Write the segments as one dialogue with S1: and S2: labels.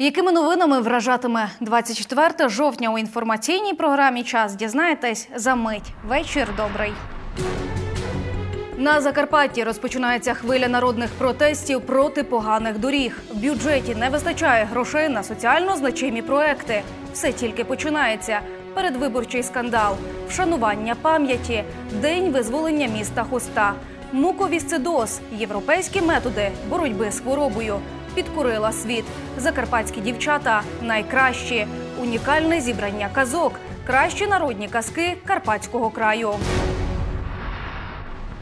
S1: Якими новинами вражатиме 24 жовтня у інформаційній програмі Час дізнаєтесь за мить. Вечір добрий. На Закарпатті розпочинається хвиля народних протестів проти поганих доріг. В бюджеті не вистачає грошей на соціально значимі проекти. Все тільки починається. Передвиборчий скандал, вшанування пам'яті, день визволення міста Хоста, муковісцидоз, європейські методи боротьби з хворобою. Підкурила світ. Закарпатські дівчата найкращі. Унікальне зібрання казок. Кращі народні казки Карпатського краю.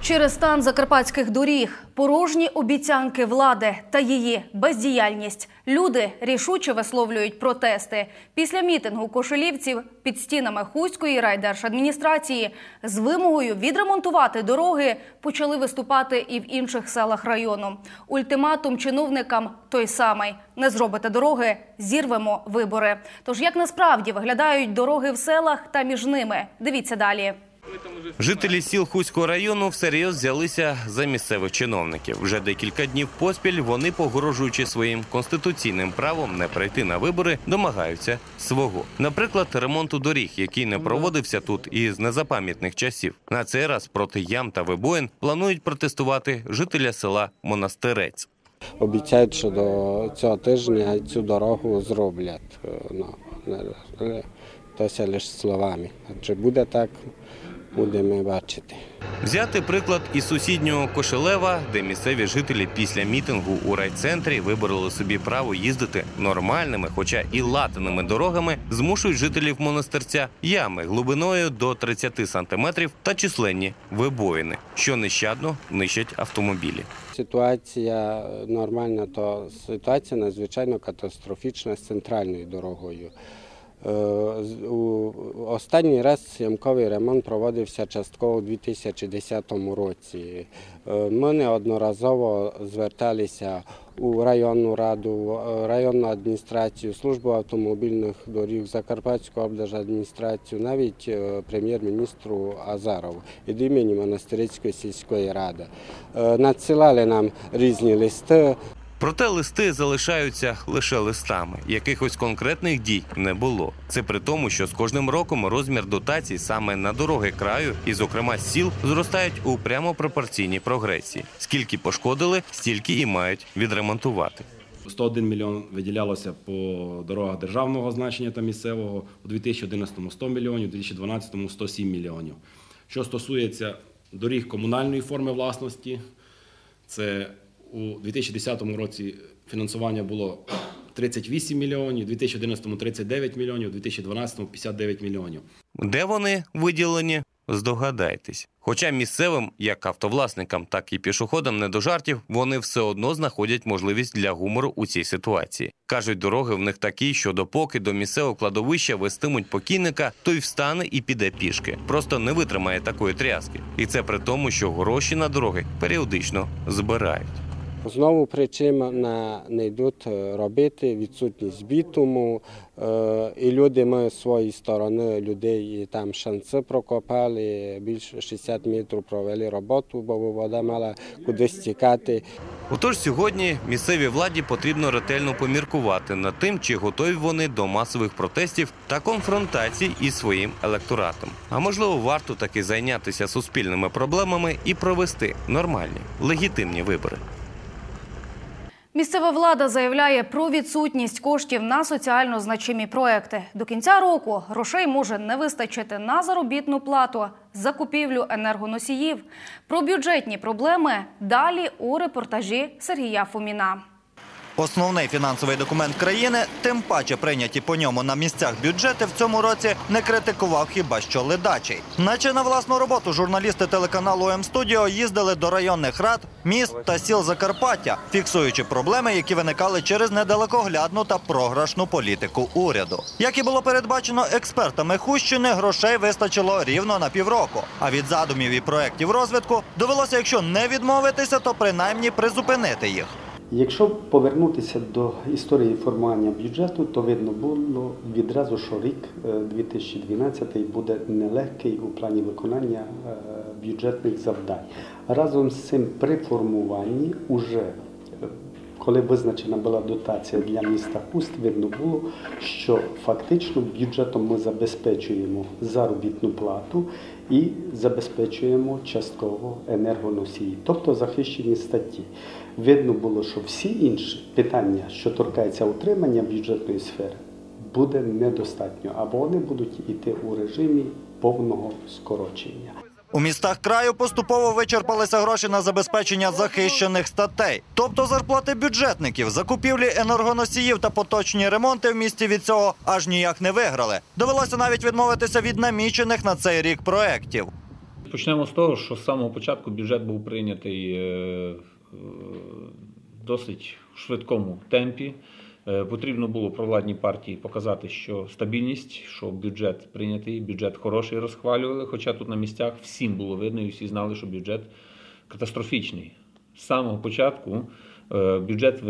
S1: Через стан закарпатських доріг, порожні обіцянки влади та її бездіяльність люди рішуче висловлюють протести. Після мітингу кошелівців під стінами Хуської райдержадміністрації з вимогою відремонтувати дороги почали виступати і в інших селах району. Ультиматум чиновникам той самий: не зробите дороги, зірвемо вибори. Тож як насправді виглядають дороги в селах та між ними? Дивіться далі.
S2: Жителі сіл Хуського району всерйоз взялися за місцевих чиновників. Вже декілька днів поспіль вони, погрожуючи своїм конституційним правом не прийти на вибори, домагаються свого. Наприклад, ремонту доріг, який не проводився тут із незапам'ятних часів. На цей раз проти ям та вибоїн планують протестувати жителя села Монастирець.
S3: Обіцяють, що до цього тижня цю дорогу зроблять. Е, Ну, то це лише словами. Чи буде так, будемо бачити.
S2: Взяти приклад із сусіднього Кошелева, де місцеві жителі після мітингу у райцентрі вибороли собі право їздити нормальними, хоча і латаними дорогами, змушують жителів монастирця ями глибиною до 30 сантиметрів та численні вибоїни, що нещадно нищать автомобілі.
S3: Ситуація нормальна, то ситуація надзвичайно катастрофічна з центральною дорогою. Е, Останній раз ямковий ремонт проводився частково у 2010 році. Е, Ми неодноразово зверталися у районну раду, районну адміністрацію, службу автомобільних доріг, Закарпатську облдержадміністрацію, навіть е, прем'єр-міністру Азарову від імені Монастирської сільської ради. Е, Надсилали нам різні листи.
S2: Проте листи залишаються лише листами. Якихось конкретних дій не було. Це при тому, що з кожним роком розмір дотацій саме на дороги краю, і, зокрема, сіл, зростають у прямо пропорційній прогресії. Скільки пошкодили, стільки і мають відремонтувати.
S4: 101 мільйон виділялося по дорогах державного значення та місцевого, у 2011 100 мільйонів, у 2012 107 мільйонів. Що стосується доріг комунальної форми власності, це у 2010 році фінансування було 38 мільйонів, у 2011 39 мільйонів, у 2012 59 мільйонів.
S2: Де вони виділені? Здогадайтесь. Хоча місцевим, як автовласникам, так і пішоходам не до жартів, вони все одно знаходять можливість для гумору у цій ситуації. Кажуть, дороги в них такі, що допоки до місцевого кладовища вестимуть покійника, той встане і піде пішки. Просто не витримає такої тряски. І це при тому, що гроші на дороги періодично збирають.
S3: Знову причина не йдуть е, робити відсутність бітуму, е, і люди ми з своєї сторони людей там шанси прокопали, більше 60 метрів провели роботу, бо вода мала кудись тікати.
S2: Отож, сьогодні місцевій владі потрібно ретельно поміркувати над тим, чи готові вони до масових протестів та конфронтацій із своїм електоратом. А можливо, варто таки зайнятися суспільними проблемами і провести нормальні легітимні вибори.
S1: Місцева влада заявляє про відсутність коштів на соціально значимі проекти. До кінця року грошей може не вистачити на заробітну плату, закупівлю енергоносіїв. Про бюджетні проблеми далі у репортажі Сергія Фоміна.
S5: Основний фінансовий документ країни, тим паче прийняті по ньому на місцях бюджети в цьому році не критикував хіба що ледачий. Наче на власну роботу журналісти телеканалу М-студіо їздили до районних рад, міст та сіл Закарпаття, фіксуючи проблеми, які виникали через недалекоглядну та програшну політику уряду. Як і було передбачено експертами Хущини, грошей вистачило рівно на півроку. А від задумів і проєктів розвитку довелося, якщо не відмовитися, то принаймні призупинити їх.
S6: Якщо повернутися до історії формування бюджету, то видно було відразу, що рік е, 2012 буде нелегкий у плані виконання е, бюджетних завдань. Разом з цим при формуванні уже е, коли визначена була дотація для міста Хуст, видно було, що фактично бюджетом ми забезпечуємо заробітну плату і забезпечуємо частково енергоносії, тобто захищені статті. Видно було, що всі інші питання, що торкаються утримання бюджетної сфери, буде недостатньо, або вони будуть йти у режимі повного скорочення.
S5: У містах краю поступово вичерпалися гроші на забезпечення захищених статей, тобто зарплати бюджетників, закупівлі енергоносіїв та поточні ремонти в місті від цього аж ніяк не виграли. Довелося навіть відмовитися від намічених на цей рік проєктів.
S7: Почнемо з того, що з самого початку бюджет був прийнятий е, досить швидкому темпі. Е, Потрібно було провладній партії показати, що стабільність, що бюджет прийнятий, бюджет хороший, розхвалювали. Хоча тут на місцях всім було видно і всі знали, що бюджет катастрофічний. З самого початку е, бюджет,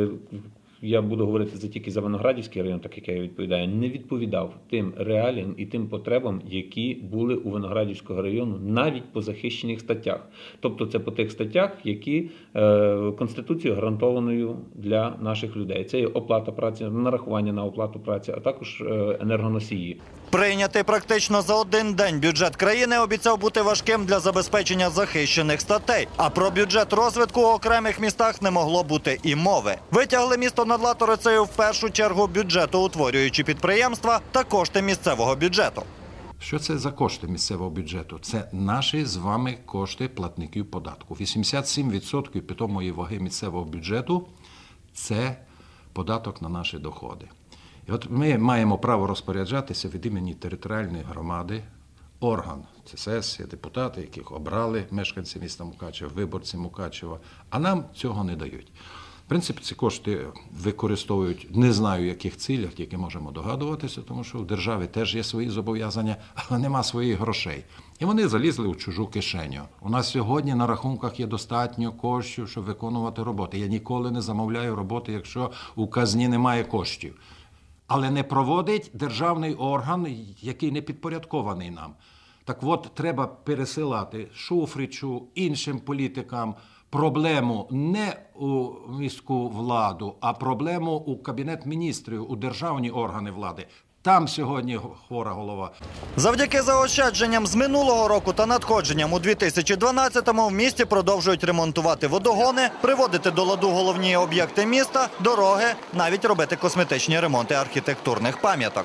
S7: я буду говорити за тільки за Виноградівський район, так як я відповідаю, не відповідав тим реаліям і тим потребам, які були у Виноградівського району навіть по захищених статтях. Тобто це по тих статтях, які е, Конституцією гарантованою для наших людей. Це є оплата праці, нарахування на оплату праці, а також е, енергоносії.
S5: Прийнятий практично за один день бюджет країни обіцяв бути важким для забезпечення захищених статей. А про бюджет розвитку у окремих містах не могло бути і мови. Витягли місто над Латорицею в першу чергу бюджету, утворюючи підприємства та кошти місцевого бюджету.
S8: Що це за кошти місцевого бюджету? Це наші з вами кошти платників податку. 87% питомої ваги місцевого бюджету це податок на наші доходи. І от ми маємо право розпоряджатися від імені територіальної громади, орган, це сесія, депутати, яких обрали мешканці міста Мукачева, виборці Мукачева, а нам цього не дають. В принципі, ці кошти використовують не знаю в яких цілях, тільки можемо догадуватися, тому що в державі теж є свої зобов'язання, але нема своїх грошей. І вони залізли в чужу кишеню. У нас сьогодні на рахунках є достатньо коштів, щоб виконувати роботи. Я ніколи не замовляю роботи, якщо у казні немає коштів. Але не проводить державний орган, який не підпорядкований нам. Так от треба пересилати Шуфричу, іншим політикам проблему не у міську владу, а проблему у кабінет міністрів, у державні органи влади. Там сьогодні хвора голова.
S5: Завдяки заощадженням з минулого року та надходженням у 2012-му в місті продовжують ремонтувати водогони, приводити до ладу головні об'єкти міста, дороги, навіть робити косметичні ремонти архітектурних пам'яток.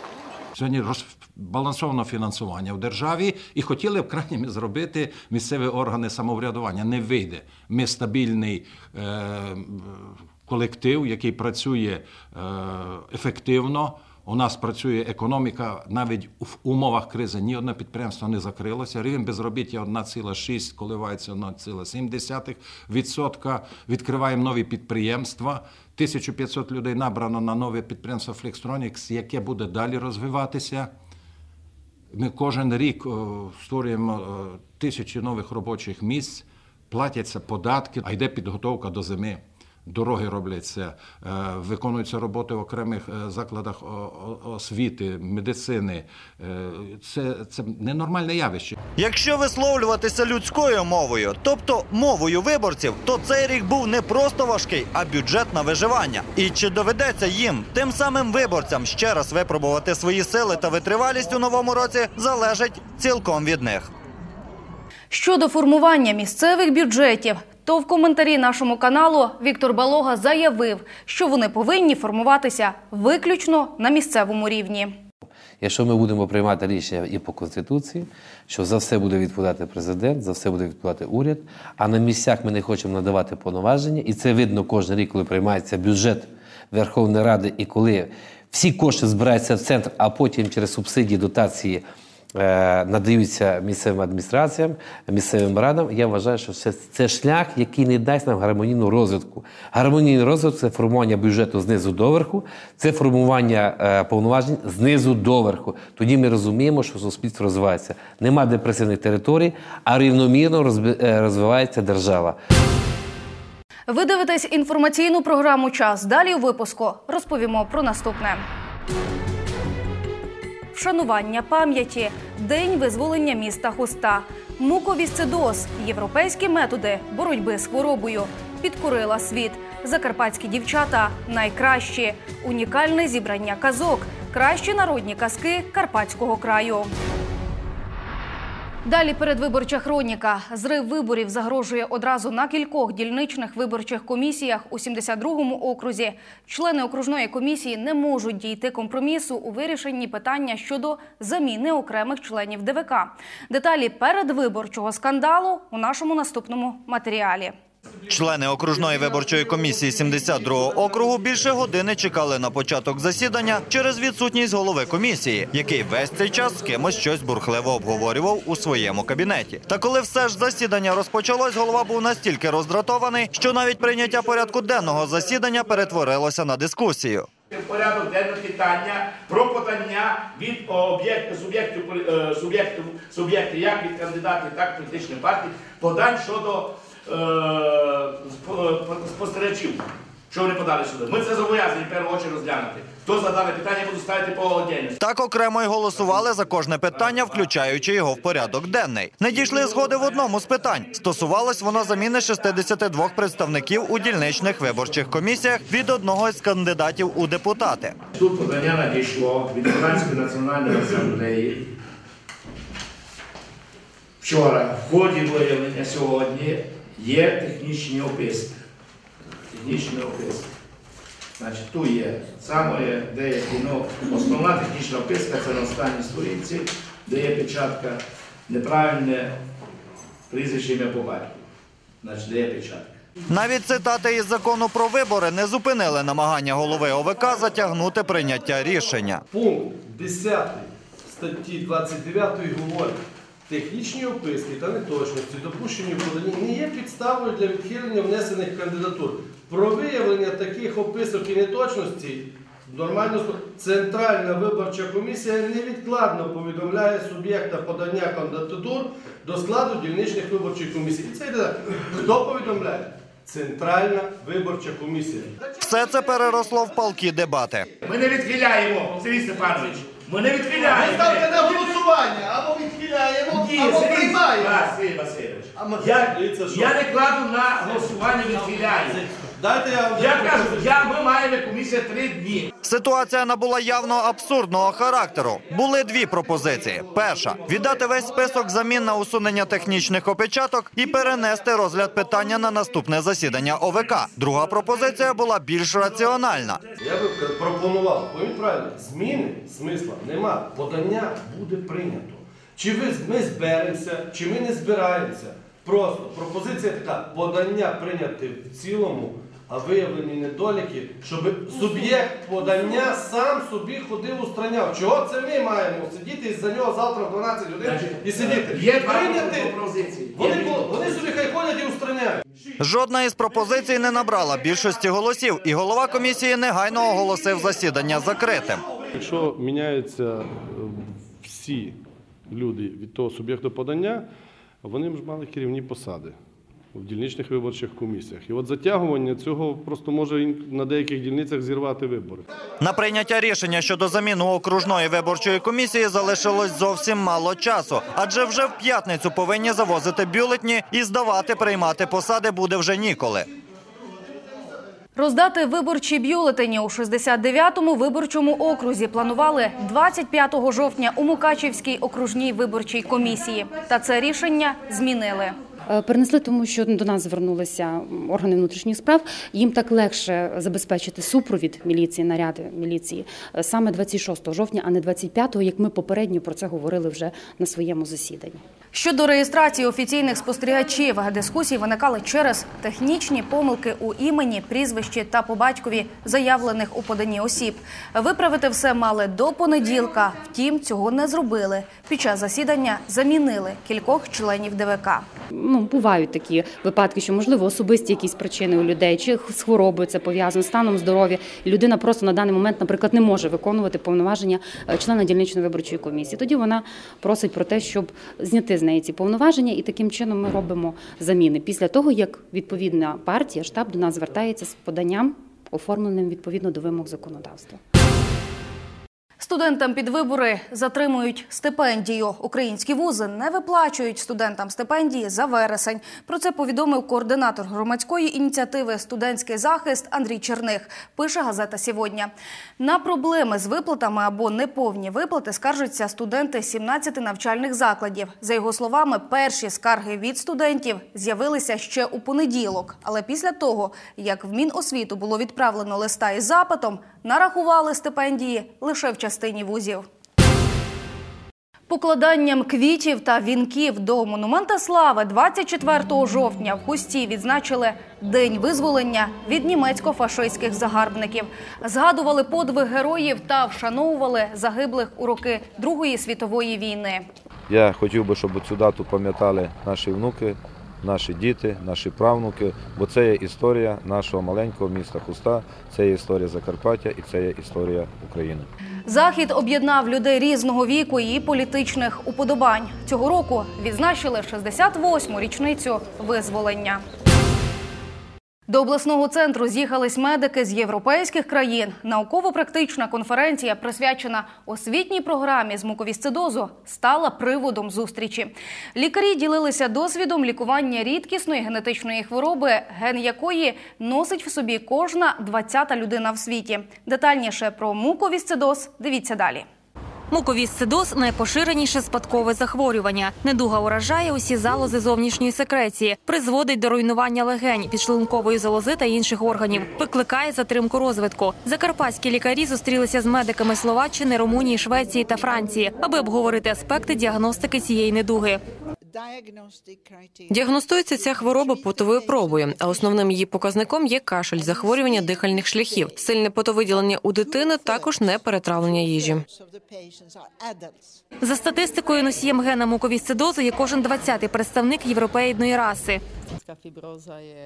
S8: Сьогодні розбалансовано фінансування в державі і хотіли б крайніми зробити місцеві органи самоврядування. Не вийде. Ми стабільний е, колектив, який працює е, ефективно. У нас працює економіка навіть в умовах кризи. Ні одне підприємство не закрилося. Рівень безробіття 1,6, коливається 1,7%. Відкриваємо нові підприємства. 1500 людей набрано на нове підприємство Flextronics, яке буде далі розвиватися. Ми кожен рік створюємо тисячі нових робочих місць, платяться податки, а йде підготовка до зими. Дороги робляться, е, виконуються роботи в окремих е, закладах освіти, медицини. Е, Це, це ненормальне явище.
S5: Якщо висловлюватися людською мовою, тобто мовою виборців, то цей рік був не просто важкий, а бюджет на виживання. І чи доведеться їм, тим самим виборцям, ще раз випробувати свої сили та витривалість у новому році, залежить цілком від них.
S1: Щодо формування місцевих бюджетів, то в коментарі нашому каналу Віктор Балога заявив, що вони повинні формуватися виключно на місцевому рівні.
S9: Якщо ми будемо приймати рішення і по Конституції, що за все буде відповідати президент, за все буде відповідати уряд, а на місцях ми не хочемо надавати повноваження, і це видно кожен рік, коли приймається бюджет Верховної Ради, і коли всі кошти збираються в центр, а потім через субсидії, дотації надаються місцевим адміністраціям, місцевим радам. Я вважаю, що це, шлях, який не дасть нам гармонійну розвитку. Гармонійний розвиток це формування бюджету знизу до верху, це формування е, повноважень знизу до верху. Тоді ми розуміємо, що суспільство розвивається. Нема депресивних територій, а рівномірно е, розвивається держава.
S1: Ви дивитесь інформаційну програму Час. Далі у випуску розповімо про наступне. Вшанування пам'яті, день визволення міста Хуста, муковісцидоз, європейські методи боротьби з хворобою, підкорила світ. Закарпатські дівчата найкращі. Унікальне зібрання казок. Кращі народні казки Карпатського краю. Далі передвиборча хроніка. Зрив виборів загрожує одразу на кількох дільничних виборчих комісіях у 72-му окрузі. Члени окружної комісії не можуть дійти компромісу у вирішенні питання щодо заміни окремих членів ДВК. Деталі передвиборчого скандалу у нашому наступному матеріалі.
S5: Члени окружної виборчої комісії 72-го округу більше години чекали на початок засідання через відсутність голови комісії, який весь цей час з кимось щось бурхливо обговорював у своєму кабінеті. Та коли все ж засідання розпочалось, голова був настільки роздратований, що навіть прийняття порядку денного засідання перетворилося на дискусію.
S10: порядок денного питання про подання від об'єктів суб'єктів е, суб'єктів суб'єктів як від кандидатів, так і політичних партій подань щодо спостерігачів, що вони подали сюди. Ми це зобов'язані в першу чергу розглянути. Хто задане питання, буду ставити по отдельності.
S5: Так окремо й голосували за кожне питання, включаючи його в порядок денний. Не дійшли згоди в одному з питань. Стосувалось воно заміни 62 представників у дільничних виборчих комісіях від одного із кандидатів у депутати.
S10: Тут подання надійшло від Української національної асамблеї. Вчора в ході виявлення сьогодні є технічні описки. Технічні описки. Значить, тут є саме деякі, ну, основна технічна описка це на останній сторінці, де є печатка неправильне прізвище ім'я по батьку. Значить, де є печатка.
S5: Навіть цитати із закону про вибори не зупинили намагання голови ОВК затягнути прийняття рішення.
S11: Пункт 10 статті 29 говорить, технічні описки та неточності, допущені в поданні, не є підставою для відхилення внесених кандидатур. Про виявлення таких описок і неточностей нормально Центральна виборча комісія невідкладно повідомляє суб'єкта подання кандидатур до складу дільничних виборчих комісій. І це йде так. Хто повідомляє? Центральна виборча комісія.
S5: Все це переросло в палкі дебати.
S10: Ми не відхиляємо, Сергій Степанович. Ми не відхиляємо.
S11: Ми ставте на голосування, або відхиляємо,
S10: Ні,
S11: або
S10: Сергій
S11: приймаємо.
S10: Василь Васильович.
S11: А ми-
S10: Я, я не кладу на голосування відхиляю.
S11: Дайте я вам
S10: Я кажу, я, ми маємо комісія три дні.
S5: Ситуація набула явно абсурдного характеру. Були дві пропозиції: перша віддати весь список замін на усунення технічних опечаток і перенести розгляд питання на наступне засідання ОВК. Друга пропозиція була більш раціональна.
S11: Я би пропонував, пойміть правильно, зміни смисла нема. Подання буде прийнято. Чи ви, ми зберемося, чи ми не збираємося. Просто пропозиція така: подання прийняти в цілому, а виявлені недоліки, щоб суб'єкт подання сам собі ходив устраняв. Чого це ми маємо сидіти і за нього завтра в 12 годин і сидіти?
S10: Є
S11: Прийняти.
S10: пропозиції.
S11: Вони, вони собі хай ходять і устраняють.
S5: Жодна із пропозицій не набрала більшості голосів, і голова комісії негайно оголосив засідання закритим.
S12: Якщо міняються е, всі люди від того суб'єкту подання, вони ж мали керівні посади в дільничних виборчих комісіях. І от затягування цього просто може на деяких дільницях зірвати вибори.
S5: На прийняття рішення щодо заміну окружної виборчої комісії залишилось зовсім мало часу, адже вже в п'ятницю повинні завозити бюлетні і здавати приймати посади буде вже ніколи.
S1: Роздати виборчі бюлетені у 69-му виборчому окрузі планували 25 жовтня у Мукачівській окружній виборчій комісії. Та це рішення змінили.
S13: Е, Перенесли, тому що до нас звернулися органи внутрішніх справ. Їм так легше забезпечити супровід міліції, наряди міліції е, саме 26 жовтня, а не 25-го, як ми попередньо про це говорили вже на своєму засіданні.
S1: Щодо реєстрації офіційних спостерігачів, дискусії виникали через технічні помилки у імені, прізвищі та по батькові заявлених у поданні осіб. Виправити все мали до понеділка. Втім, цього не зробили. Під час засідання замінили кількох членів ДВК.
S13: Ну, бувають такі випадки, що можливо особисті якісь причини у людей, чи з хворобою це пов'язано, станом здоров'я. Людина просто на даний момент, наприклад, не може виконувати повноваження е, члена дільничної виборчої комісії. Тоді вона просить про те, щоб зняти з неї ці повноваження, і таким чином ми робимо заміни. Після того, як відповідна партія, штаб до нас звертається з поданням, оформленим відповідно до вимог законодавства.
S1: Студентам під вибори затримують стипендію. Українські вузи не виплачують студентам стипендії за вересень. Про це повідомив координатор громадської ініціативи Студентський захист Андрій Черних. Пише газета «Сьогодні». На проблеми з виплатами або неповні виплати скаржаться студенти 17 навчальних закладів. За його словами, перші скарги від студентів з'явилися ще у понеділок. Але після того, як в Міносвіту було відправлено листа із запитом, нарахували стипендії лише в частині вузів. Покладанням квітів та вінків до монумента слави 24 жовтня в Хусті відзначили День визволення від німецько-фашистських загарбників. Згадували подвиг героїв та вшановували загиблих у роки Другої світової війни.
S14: Я хотів би, щоб цю дату пам'ятали наші внуки, наші діти, наші правнуки, бо це є історія нашого маленького міста Хуста, це є історія Закарпаття і це є історія України.
S1: Захід об'єднав людей різного віку і політичних уподобань. Цього року відзначили 68-му річницю визволення. До обласного центру з'їхались медики з європейських країн. Науково-практична конференція, присвячена освітній програмі з муковісцидозу, стала приводом зустрічі. Лікарі ділилися досвідом лікування рідкісної генетичної хвороби, ген якої носить в собі кожна 20-та людина в світі. Детальніше про муковісцидоз дивіться далі.
S15: Муковісцидоз – найпоширеніше спадкове захворювання. Недуга уражає усі залози зовнішньої секреції, призводить до руйнування легень, підшлункової залози та інших органів, викликає затримку розвитку. Закарпатські лікарі зустрілися з медиками Словаччини, Румунії, Швеції та Франції, аби обговорити аспекти діагностики цієї недуги.
S16: Діагностується ця хвороба потовою пробою, а основним її показником є кашель, захворювання дихальних шляхів, сильне потовиділення у дитини, також не перетравлення їжі.
S15: За статистикою носієм гена муковісцидозу є кожен 20-й представник європеїдної раси.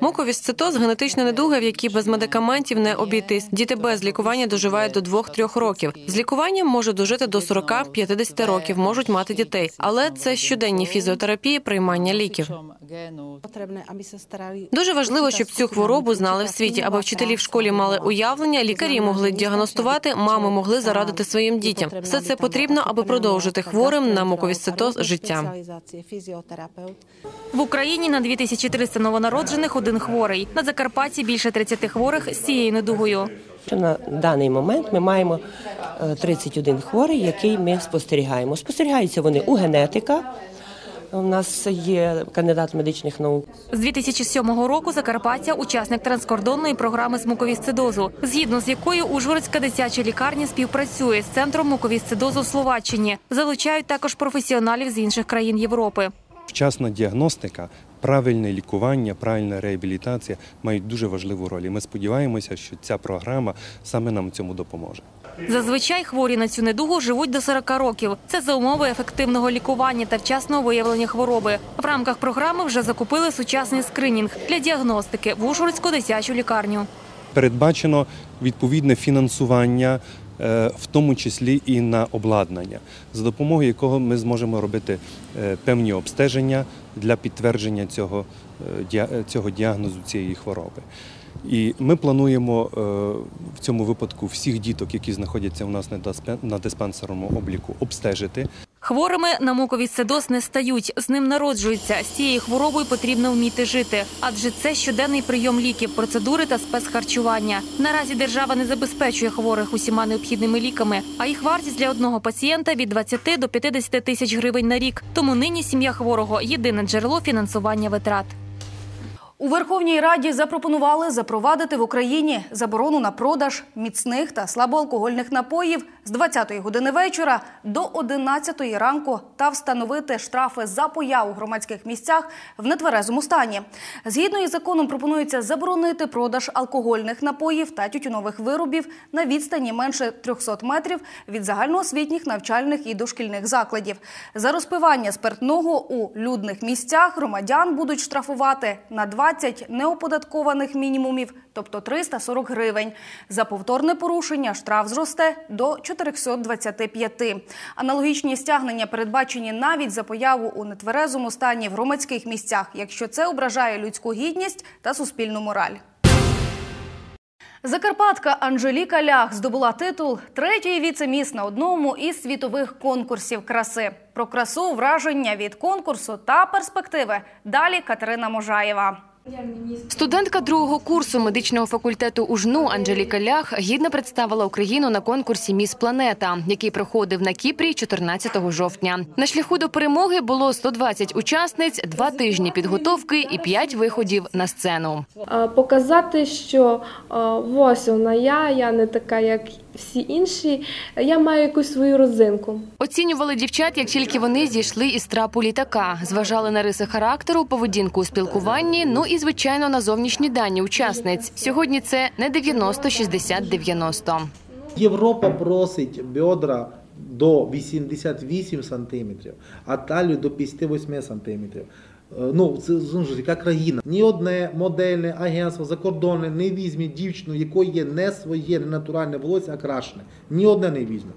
S16: Муковісцитоз – генетична недуга, в якій без медикаментів не обійтись. Діти без лікування доживають до 2-3 років. З лікуванням можуть дожити до 40-50 років, можуть мати дітей. Але це щоденні фізіотерапії, приймання ліків. Дуже важливо, щоб цю хворобу знали в світі, аби вчителі в школі мали уявлення, лікарі могли діагностувати, мами могли зарадити своїм дітям. Все це потрібно, аби продовжити хворим на муковісцитоз життя.
S15: В Україні на 2300 новонароджених один хворий. На Закарпатті більше 30 хворих з цією недугою.
S17: На даний момент ми маємо 31 хворий, який ми спостерігаємо. Спостерігаються вони у генетика. У нас є кандидат медичних наук.
S15: З 2007 року Закарпаття – учасник транскордонної програми з муковісцидозу, згідно з якою Ужгородська дитяча лікарня співпрацює з центром муковісцидозу в Словаччині. Залучають також професіоналів з інших країн Європи.
S18: Вчасна діагностика, правильне лікування, правильна реабілітація мають дуже важливу роль. І Ми сподіваємося, що ця програма саме нам в цьому допоможе.
S15: Зазвичай хворі на цю недугу живуть до 40 років. Це за умови ефективного лікування та вчасного виявлення хвороби. В рамках програми вже закупили сучасний скринінг для діагностики в Ужгородську дитячу лікарню.
S18: Передбачено відповідне фінансування, е, в тому числі і на обладнання, за допомогою якого ми зможемо робити е, певні обстеження для підтвердження цього, е, діагнозу цієї хвороби. І ми плануємо е, в цьому випадку всіх діток, які знаходяться у нас на диспансерному обліку, обстежити.
S15: Хворими на муковісцидоз не стають, з ним народжуються. З цією хворобою потрібно вміти жити, адже це щоденний прийом ліків, процедури та спецхарчування. Наразі держава не забезпечує хворих усіма необхідними ліками, а їх вартість для одного пацієнта від 20 до 50 тисяч гривень на рік. Тому нині сім'я хворого єдине джерело фінансування витрат.
S1: У Верховній Раді запропонували запровадити в Україні заборону на продаж міцних та слабоалкогольних напоїв з 20-ї години вечора до 11-ї ранку та встановити штрафи за появу в громадських місцях в нетверезому стані. Згідно із законом пропонується заборонити продаж алкогольних напоїв та тютюнових виробів на відстані менше 300 метрів від загальноосвітніх навчальних і дошкільних закладів. За розпивання спиртного у людних місцях громадян будуть штрафувати на 20 неоподаткованих мінімумів, тобто 340 гривень. За повторне порушення штраф зросте до 425. Аналогічні стягнення передбачені навіть за появу у нетверезому стані в громадських місцях, якщо це ображає людську гідність та суспільну мораль. Закарпатка Анжеліка Лях здобула титул третьої віце-міс на одному із світових конкурсів краси. Про красу, враження від конкурсу та перспективи. Далі Катерина Можаєва.
S19: Студентка другого курсу медичного факультету УЖНУ Анжеліка Лях гідно представила Україну на конкурсі Міс Планета, який проходив на Кіпрі 14 жовтня. На шляху до перемоги було 120 учасниць, два тижні підготовки і п'ять виходів на сцену.
S20: Показати, що ось вона я, я не така, як всі інші. Я маю якусь свою родзинку.
S19: Оцінювали дівчат, як тільки вони зійшли із трапу літака, зважали на риси характеру, поведінку у спілкуванні, ну і звичайно на зовнішні дані учасниць. Сьогодні це не 90, 60, 90.
S21: Європа просить бедра до 88 сантиметрів, а талію до 58 сантиметрів. Е, Ну, це знову ж яка країна. Ні одне модельне агентство закордонне не візьме дівчину, якої є не своє, не натуральне волосся, а крашене. Ні одне не візьме.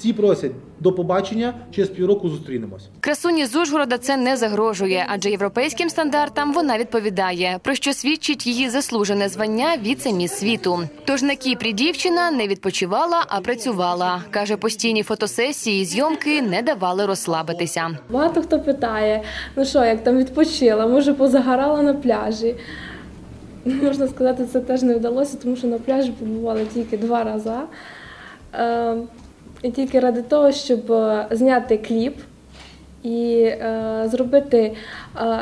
S21: Всі просять до побачення, через півроку зустрінемось.
S19: Красуні з Ужгорода це не загрожує, адже європейським стандартам вона відповідає, про що свідчить її заслужене звання віце-міс світу. Тож на Кіпрі дівчина не відпочивала, а працювала. каже, постійні фотосесії, і зйомки не давали розслабитися.
S20: Багато хто питає, ну що, як там відпочила, може позагорала на пляжі. Можна сказати, це теж не вдалося, тому що на пляжі побували тільки два рази. І тільки ради того, щоб е, зняти кліп і е, зробити е,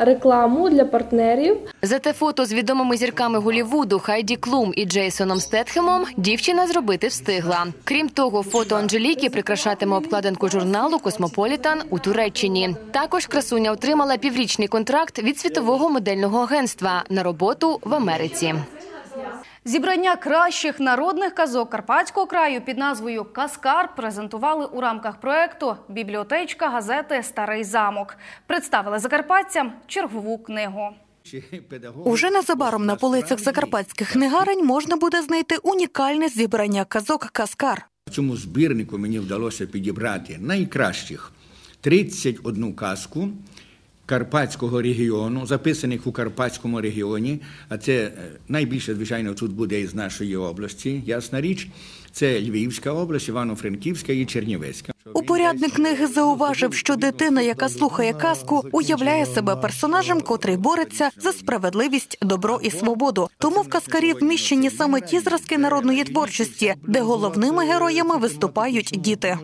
S20: рекламу для партнерів.
S19: Зате фото з відомими зірками Голівуду Хайді Клум і Джейсоном Стетхемом дівчина зробити встигла. Крім того, фото Анжеліки прикрашатиме обкладинку журналу Космополітан у Туреччині. Також красуня отримала піврічний контракт від світового модельного агентства на роботу в Америці.
S1: Зібрання кращих народних казок Карпатського краю під назвою Каскар презентували у рамках проекту Бібліотечка газети Старий замок. Представили закарпатцям чергову книгу.
S22: Уже незабаром на полицях закарпатських книгарень можна буде знайти унікальне зібрання казок Каскар.
S23: В цьому збірнику мені вдалося підібрати найкращих 31 казку Карпатського регіону, записаних у Карпатському регіоні, а це е, найбільше, звичайно, тут буде із нашої області, ясна річ. Це Львівська область, Івано-Франківська і Чернівецька.
S22: Упорядник книги зауважив, що дитина, яка слухає казку, уявляє себе персонажем, котрий бореться за справедливість, добро і свободу. Тому в казкарі вміщені саме ті зразки народної творчості, де головними героями виступають діти.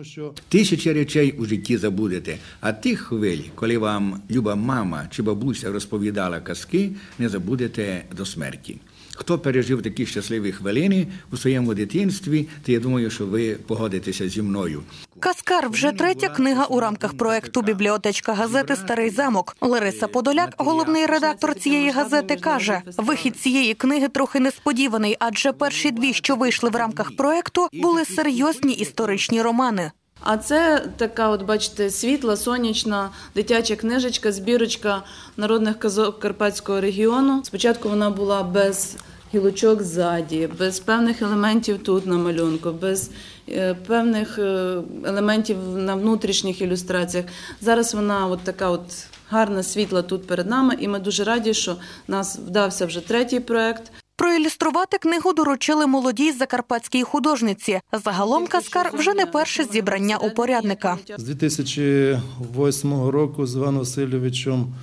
S23: Тисячі речей у житті забудете, а тих хвиль, коли вам люба мама чи бабуся розповідала казки, не забудете до смерті. Хто пережив такі щасливі хвилини у своєму дитинстві, то я думаю, що ви погодитеся зі мною.
S22: Каскар вже третя книга у рамках проекту Бібліотечка газети Старий замок. Лариса Подоляк, головний редактор цієї газети, каже: вихід цієї книги трохи несподіваний, адже перші дві, що вийшли в рамках проекту, були серйозні історичні романи.
S24: А це така, от бачите, світла, сонячна дитяча книжечка, збірочка народних казок Карпатського регіону. Спочатку вона була без гілочок ззаді, без певних елементів тут на малюнку, без е, певних е, елементів на внутрішніх ілюстраціях. Зараз вона от така от гарна світла тут перед нами, і ми дуже раді, що нас вдався вже третій проект.
S22: Проілюструвати книгу доручили молодій закарпатській художниці. Загалом Каскар вже не перше зібрання упорядника.
S25: З 2008 року з Іваном Васильовичем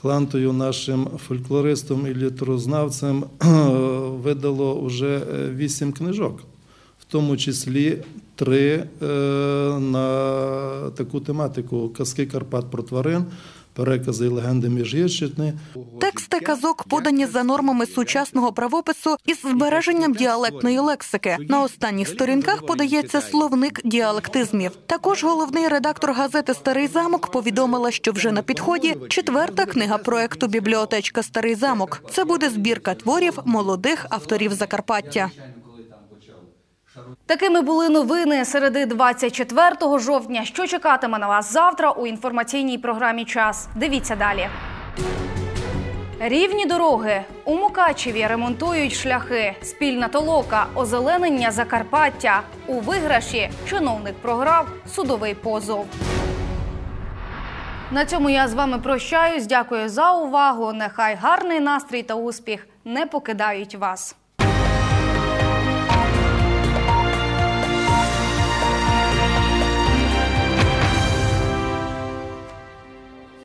S25: Хлантою, нашим фольклористом і літерознавцем, видало вже вісім книжок, в тому числі три е, на таку тематику казки Карпат про тварин. Перекази і легенди Міжгірщини.
S22: Тексти казок подані за нормами сучасного правопису із збереженням діалектної лексики. На останніх сторінках подається словник діалектизмів. Також головний редактор газети Старий замок повідомила, що вже на підході четверта книга проекту Бібліотечка Старий замок. Це буде збірка творів молодих авторів Закарпаття.
S1: Такими були новини середи 24 жовтня. Що чекатиме на вас завтра у інформаційній програмі Час? Дивіться далі. Рівні дороги у Мукачеві ремонтують шляхи. Спільна толока, озеленення Закарпаття. У виграші чиновник програв судовий позов. На цьому я з вами прощаюсь. Дякую за увагу. Нехай гарний настрій та успіх не покидають вас.